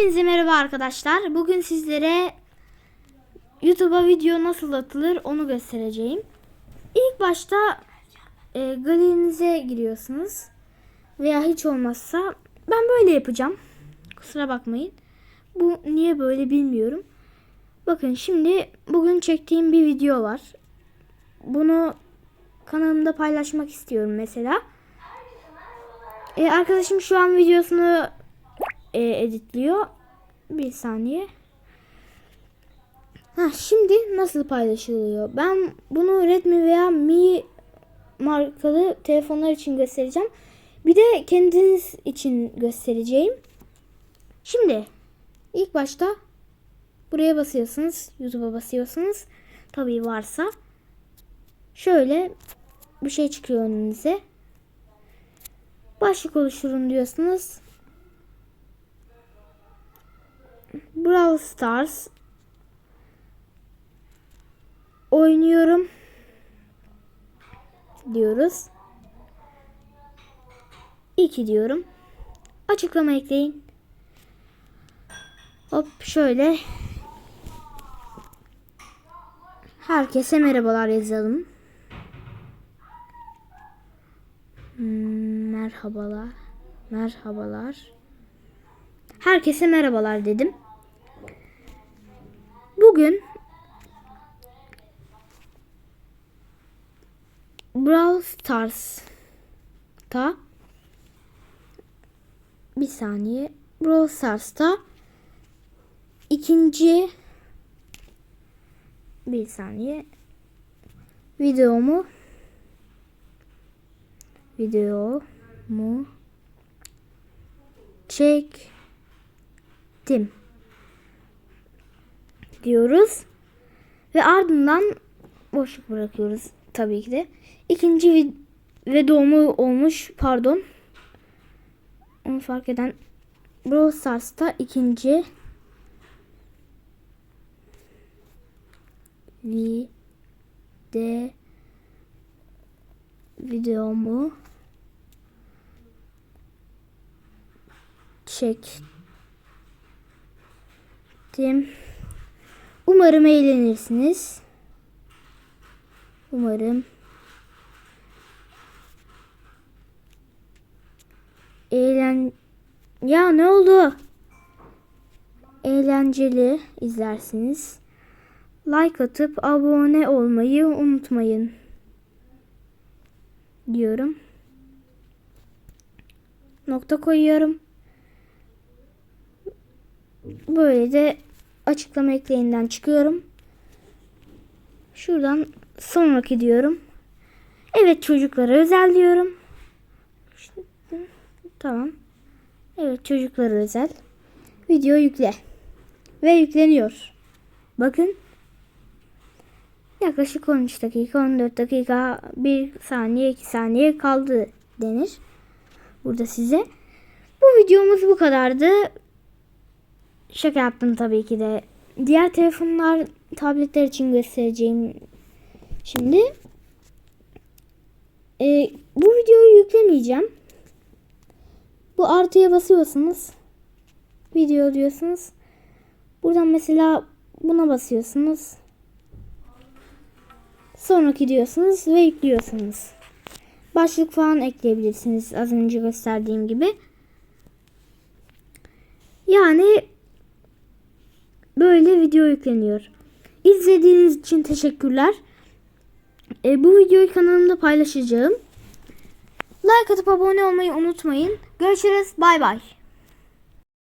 Hepinize merhaba arkadaşlar. Bugün sizlere YouTube'a video nasıl atılır onu göstereceğim. İlk başta e, galerinize giriyorsunuz. Veya hiç olmazsa ben böyle yapacağım. Kusura bakmayın. Bu niye böyle bilmiyorum. Bakın şimdi bugün çektiğim bir video var. Bunu kanalımda paylaşmak istiyorum mesela. E, arkadaşım şu an videosunu e, editliyor. Bir saniye. Ha, şimdi nasıl paylaşılıyor? Ben bunu Redmi veya Mi markalı telefonlar için göstereceğim. Bir de kendiniz için göstereceğim. Şimdi ilk başta buraya basıyorsunuz. YouTube'a basıyorsunuz. Tabii varsa. Şöyle bir şey çıkıyor önünüze. Başlık oluşturun diyorsunuz. Brawl Stars oynuyorum diyoruz. 2 diyorum. Açıklama ekleyin. Hop şöyle. Herkese merhabalar yazalım. Hmm, merhabalar. Merhabalar. Herkese merhabalar dedim. Bugün Brawl Stars'ta bir saniye. Brawl Stars'ta ikinci bir saniye. Videomu videomu çektim diyoruz ve ardından boşluk bırakıyoruz tabii ki de. İkinci ve doğumu olmuş pardon. Onu fark eden Brawl Stars'ta ikinci vi de videomu çektim. Umarım eğlenirsiniz. Umarım eğlen ya ne oldu? Eğlenceli izlersiniz. Like atıp abone olmayı unutmayın. Diyorum. Nokta koyuyorum. Böyle de açıklama ekleyinden çıkıyorum. Şuradan sonraki diyorum. Evet çocuklara özel diyorum. Tamam. Evet çocuklara özel. Video yükle. Ve yükleniyor. Bakın. Yaklaşık 13 dakika, 14 dakika, 1 saniye, 2 saniye kaldı denir. Burada size. Bu videomuz bu kadardı. Şaka yaptım tabii ki de. Diğer telefonlar, tabletler için göstereceğim şimdi. Ee, bu videoyu yüklemeyeceğim. Bu artıya basıyorsunuz. Video diyorsunuz. Buradan mesela buna basıyorsunuz. Sonraki diyorsunuz ve yüklüyorsunuz. Başlık falan ekleyebilirsiniz az önce gösterdiğim gibi. Yani böyle video yükleniyor. İzlediğiniz için teşekkürler. E, bu videoyu kanalımda paylaşacağım. Like atıp abone olmayı unutmayın. Görüşürüz. Bay bay.